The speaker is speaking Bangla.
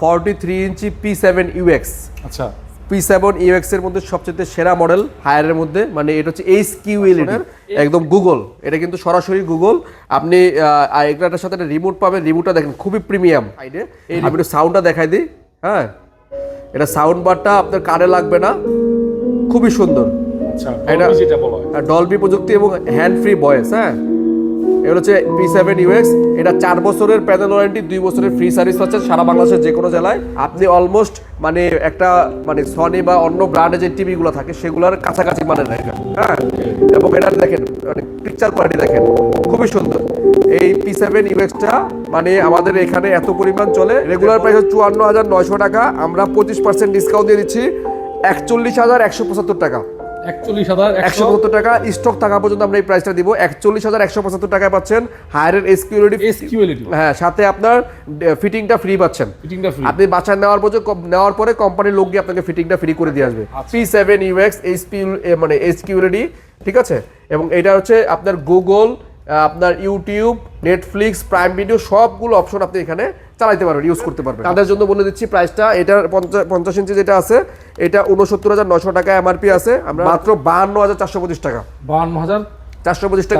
Forty three inch P seven UX আচ্ছা। পি সেভেন ইউএক্স এর মধ্যে সবচেয়ে সেরা মডেল হায়ারের মধ্যে মানে এটা হচ্ছে এইচ কিউ একদম গুগল এটা কিন্তু সরাসরি গুগল আপনি এটার সাথে একটা রিমোট পাবেন রিমোটটা দেখেন খুবই প্রিমিয়াম সাইডে আমি একটু সাউন্ডটা দেখাই দিই হ্যাঁ? এটা সাউন্ড বারটা আপনার কানে লাগবে না খুবই সুন্দর। আচ্ছা এটা- বলা হয়। ডলবি প্রযুক্তি এবং হ্যান্ড ফ্রি ভয়েস হ্যাঁ? এগুলো হচ্ছে পি সেভেন ইউএক্স এটা চার বছরের প্যানেল ওয়ারেন্টি দুই বছরের ফ্রি সার্ভিস পাচ্ছেন সারা বাংলাদেশের যে কোনো জেলায়। আপনি অলমোস্ট মানে একটা মানে সনি বা অন্য ব্র্যান্ডে যে টিভিগুলো থাকে, সেগুলোর কাছাকাছি মানে এটা হ্যাঁ? এবং এটা দেখেন মানে পিকচার কোয়ালিটি দেখেন, খুবই সুন্দর। এই পি সেভেন ইউএক্সটা মানে আমাদের এখানে এত পরিমাণ চলে রেগুলার প্রাইস চুয়ান্ন হাজার নয়শো টাকা, আমরা পঁচিশ পার্সেন্ট ডিসকাউন্ট দিয়ে দিচ্ছি, একচল্লিশ হাজার একশো পঁচাত্তর টাকা। একচল্লিশ হাজার একশো পঁচাত্তর টাকা। স্টক থাকা পর্যন্ত আমরা এই প্রাইসটা দিব। একচল্লিশ হাজার একশো পঁচাত্তর টাকায় পাচ্ছেন হায়ারের এসকিউরিটি হ্যাঁ সাথে আপনার ফিটিংটা ফ্রি পাচ্ছেন। ফিটিংটা ফ্রি আপনি নেওয়ার পর নেওয়ার পরে কোম্পানির লোক গিয়ে আপনাকে ফিটিংটা ফ্রি করে দিয়ে আসবে। পি সেভেন ইউএক্স এইচপি মানে এসকিউরিটি ঠিক আছে? এবং এটা হচ্ছে আপনার গুগল আপনার ইউটিউব নেটফ্লিক্স প্রাইম ভিডিও সবগুলো অপশন আপনি এখানে চালাইতে পারবেন ইউজ করতে পারবেন। তাদের জন্য বলে দিচ্ছি প্রাইসটা এটার পঞ্চাশ পঞ্চাশ ইঞ্চি যেটা আছে এটা উনসত্তর হাজার নশো টাকা এমআরপি আছে। আমরা মাত্র বাহান্ন হাজার চারশো পঁচিশ টাকা। বাহান্ন হাজার চারশো পঁচিশ টাকা